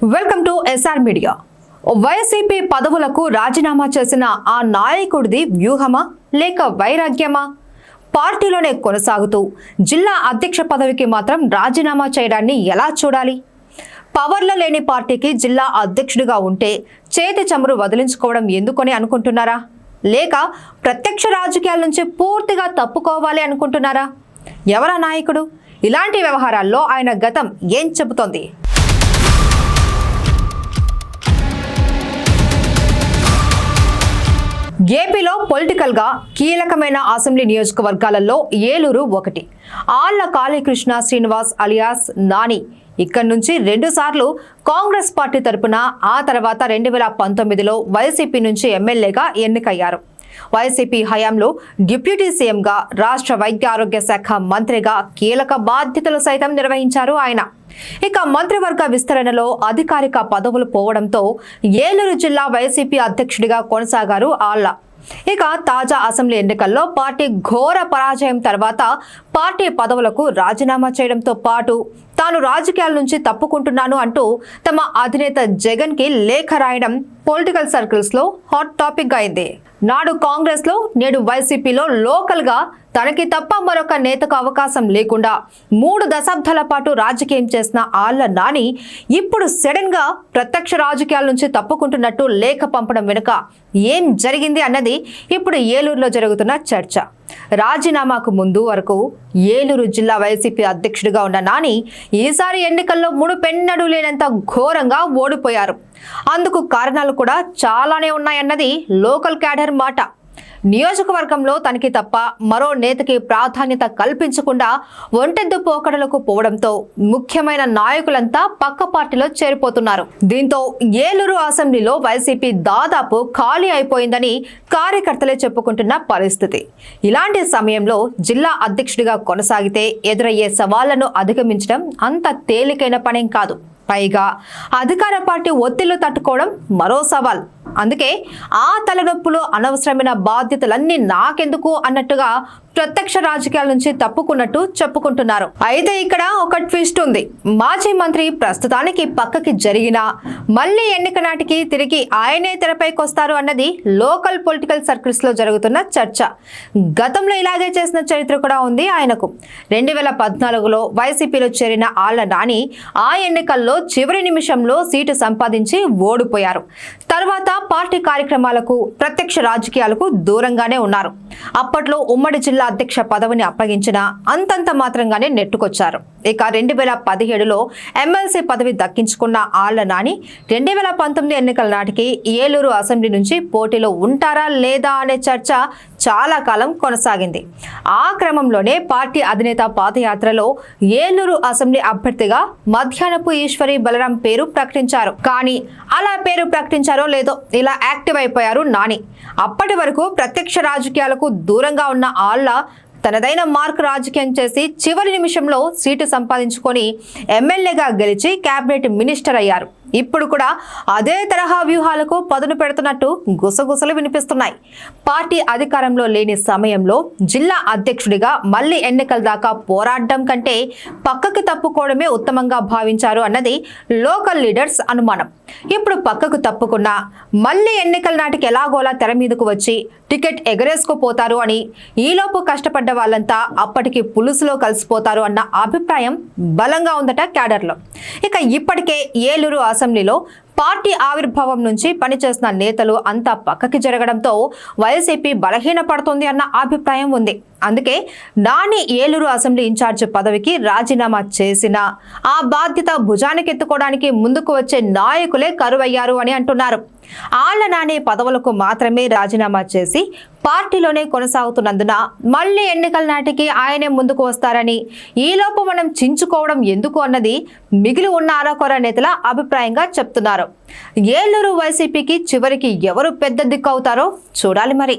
Welcome to SR media YCP పదవులకు రాజీనామా చేసిన ఆ నాయకుడిది వ్యూహమా లేక వైరాగ్యమా? పార్టీలోనే కొనసాగుతూ జిల్లా అధ్యక్ష పదవికి మాత్రం రాజీనామా చేయడాన్ని ఎలా చూడాలి? పవర్లో లేని పార్టీకి జిల్లా అధ్యక్షుడిగా ఉంటే చేతి చమురు వదిలించుకోవడం ఎందుకని అనుకుంటున్నారా? లేక ప్రత్యక్ష రాజకీయాల నుంచి పూర్తిగా తప్పుకోవాలి అనుకుంటున్నారా? ఎవరా నాయకుడు? ఇలాంటి వ్యవహారాల్లో ఆయన గతం ఏం చెబుతోంది? ఏపీలో పొలిటికల్గా కీలకమైన అసెంబ్లీ నియోజకవర్గాలలో ఏలూరు ఒకటి. ఆళ్ళ కాళీకృష్ణ శ్రీనివాస్ అలియాస్ నాని. ఇక్కడి నుంచి రెండు సార్లు కాంగ్రెస్ పార్టీ తరపున ఆ తర్వాత రెండు వేల పంతొమ్మిదిలో వైసీపీ నుంచి ఎమ్మెల్యేగా ఎన్నికయ్యారు. వైసీపీ హయాంలో డిప్యూటీ సీఎంగా రాష్ట్ర వైద్య ఆరోగ్య శాఖ మంత్రిగా కీలక బాధ్యతలు సైతం నిర్వహించారు ఆయన. ఇక మంత్రివర్గ విస్తరణలో అధికారిక పదవులు పోవడంతో ఏలూరు జిల్లా వైసీపీ అధ్యక్షుడిగా కొనసాగారు ఆళ్ళ. ఇక తాజా అసెంబ్లీ ఎన్నికల్లో పార్టీ ఘోర పరాజయం తర్వాత పార్టీ పదవులకు రాజీనామా చేయడంతో పాటు తాను రాజకీయాల నుంచి తప్పుకుంటున్నాను అంటూ తమ అధినేత జగన్కి లేఖ రాయడం పొలిటికల్ సర్కిల్స్లో హాట్ టాపిక్ అయింది. నాడు కాంగ్రెస్లో నేడు వైసీపీలో లోకల్గా తనకి తప్ప మరొక నేతకు అవకాశం లేకుండా మూడు దశాబ్దాల పాటు రాజకీయం చేసిన ఆళ్ళ నాని ఇప్పుడు సడన్గా ప్రత్యక్ష రాజకీయాల నుంచి తప్పుకుంటున్నట్టు లేఖ పంపడం వెనుక ఏం జరిగింది అన్నది ఇప్పుడు ఏలూరులో జరుగుతున్న చర్చ. రాజీనామాకు ముందు వరకు ఏలూరు జిల్లా వైసీపీ అధ్యక్షుడిగా ఉన్న నాని ఈసారి ఎన్నికల్లో మూడు లేనంత ఘోరంగా ఓడిపోయారు. అందుకు కారణాలు కూడా చాలానే ఉన్నాయన్నది లోకల్ క్యాడర్ మాట. నియోజకవర్గంలో తనకి తప్ప మరో నేతకి ప్రాధాన్యత కల్పించకుండా ఒంటెద్దు పోకడలకు పోవడంతో ముఖ్యమైన నాయకులంతా పక్క పార్టీలో చేరిపోతున్నారు. దీంతో ఏలూరు అసెంబ్లీలో వైసీపీ దాదాపు ఖాళీ అయిపోయిందని కార్యకర్తలే చెప్పుకుంటున్న పరిస్థితి. ఇలాంటి సమయంలో జిల్లా అధ్యక్షుడిగా కొనసాగితే ఎదురయ్యే సవాళ్ళను అధిగమించడం అంత తేలికైన పనేం కాదు. పైగా అధికార పార్టీ ఒత్తిళ్ళు తట్టుకోవడం మరో సవాల్. అందుకే ఆ తలనొప్పులు అనవసరమైన బాధ్యతలన్నీ నాకెందుకు అన్నట్టుగా ప్రత్యక్ష రాజకీయాల నుంచి తప్పుకున్నట్టు చెప్పుకుంటున్నారు. అయితే ఇక్కడ ఒక ట్విస్ట్ ఉంది. మాజీ మంత్రి ప్రస్తుతానికి పక్కకి జరిగినా మళ్ళీ ఎన్నిక నాటికి తిరిగి ఆయనే తెరపైకి వస్తారు అన్నది లోకల్ పొలిటికల్ సర్కిల్స్లో జరుగుతున్న చర్చ. గతంలో ఇలాగే చేసిన చరిత్ర కూడా ఉంది ఆయనకు. రెండు వేల పద్నాలుగులో వైసీపీలో చేరిన ఆళ్ళ నాని ఆ ఎన్నికల్లో చివరి నిమిషంలో సీటు సంపాదించి ఓడిపోయారు. తర్వాత పార్టీ కార్యక్రమాలకు ప్రత్యక్ష రాజకీయాలకు దూరంగానే ఉన్నారు. అప్పట్లో ఉమ్మడి జిల్లా అధ్యక్ష పదవిని అప్పగించిన అంతంత మాత్రంగానే నెట్టుకొచ్చారు. ఇక రెండు వేల పదిహేడులో ఎమ్మెల్సీ పదవి దక్కించుకున్న ఆళ్ళ నాని రెండు వేల పంతొమ్మిది ఎన్నికల నాటికి ఏలూరు అసెంబ్లీ నుంచి పోటీలో ఉంటారా లేదా అనే చర్చ చాలా కాలం కొనసాగింది. ఆ క్రమంలోనే పార్టీ అధినేత పాదయాత్రలో ఏలూరు అసెంబ్లీ అభ్యర్థిగా మధ్యాహ్నపు ఈశ్వరి బలరాం పేరు ప్రకటించారు. కానీ అలా పేరు ప్రకటించారో లేదో ఇలా యాక్టివ్ అయిపోయారు నాని. అప్పటి వరకు ప్రత్యక్ష రాజకీయాలకు దూరంగా ఉన్న ఆళ్ళ తనదైన మార్క్ రాజకీయం చేసి చివరి నిమిషంలో సీటు సంపాదించుకొని ఎమ్మెల్యేగా గెలిచి కేబినెట్ మినిస్టర్ అయ్యారు. ఇప్పుడు కూడా అదే తరహా వ్యూహాలకు పదును పెడుతున్నట్టు గుసగుసలు వినిపిస్తున్నాయి. పార్టీ అధికారంలో లేని సమయంలో జిల్లా అధ్యక్షుడిగా మళ్ళీ ఎన్నికల దాకా పోరాడడం కంటే పక్కకి తప్పుకోవడమే ఉత్తమంగా భావించారు అన్నది లోకల్ లీడర్స్ అనుమానం. ఇప్పుడు పక్కకు తప్పుకున్నా మళ్ళీ ఎన్నికల నాటికి ఎలాగోలా తెర మీదకు వచ్చి టికెట్ ఎగరేసుకుపోతారు అని ఈలోపు కష్టపడ్డ వాళ్ళంతా అప్పటికి పులుసులో కలిసిపోతారు అన్న అభిప్రాయం బలంగా ఉందట క్యాడర్లో. ఇక ఇప్పటికే ఏలూరు అసెంబ్లీలో పార్టీ ఆవిర్భావం నుంచి పనిచేసిన నేతలు అంతా పక్కకి జరగడంతో వైసీపీ బలహీనపడుతోంది అన్న అభిప్రాయం ఉంది. అందుకే నాని ఏలూరు అసెంబ్లీ ఇన్ఛార్జ్ పదవికి రాజీనామా చేసిన ఆ బాధ్యత భుజానికి ఎత్తుకోవడానికి ముందుకు వచ్చే నాయకులే కరువయ్యారు అని అంటున్నారు. ఆళ్ళ నాని పదవులకు మాత్రమే రాజీనామా చేసి పార్టీలోనే కొనసాగుతున్నందున మళ్ళీ ఎన్నికల నాటికి ఆయనే ముందుకు వస్తారని ఈలోపు మనం చించుకోవడం ఎందుకు అన్నది మిగిలి ఉన్న అరకొర నేతల అభిప్రాయంగా చెప్తున్నారు. ఏలూరు వైసీపీకి చివరికి ఎవరు పెద్ద దిక్కు అవుతారో చూడాలి మరి.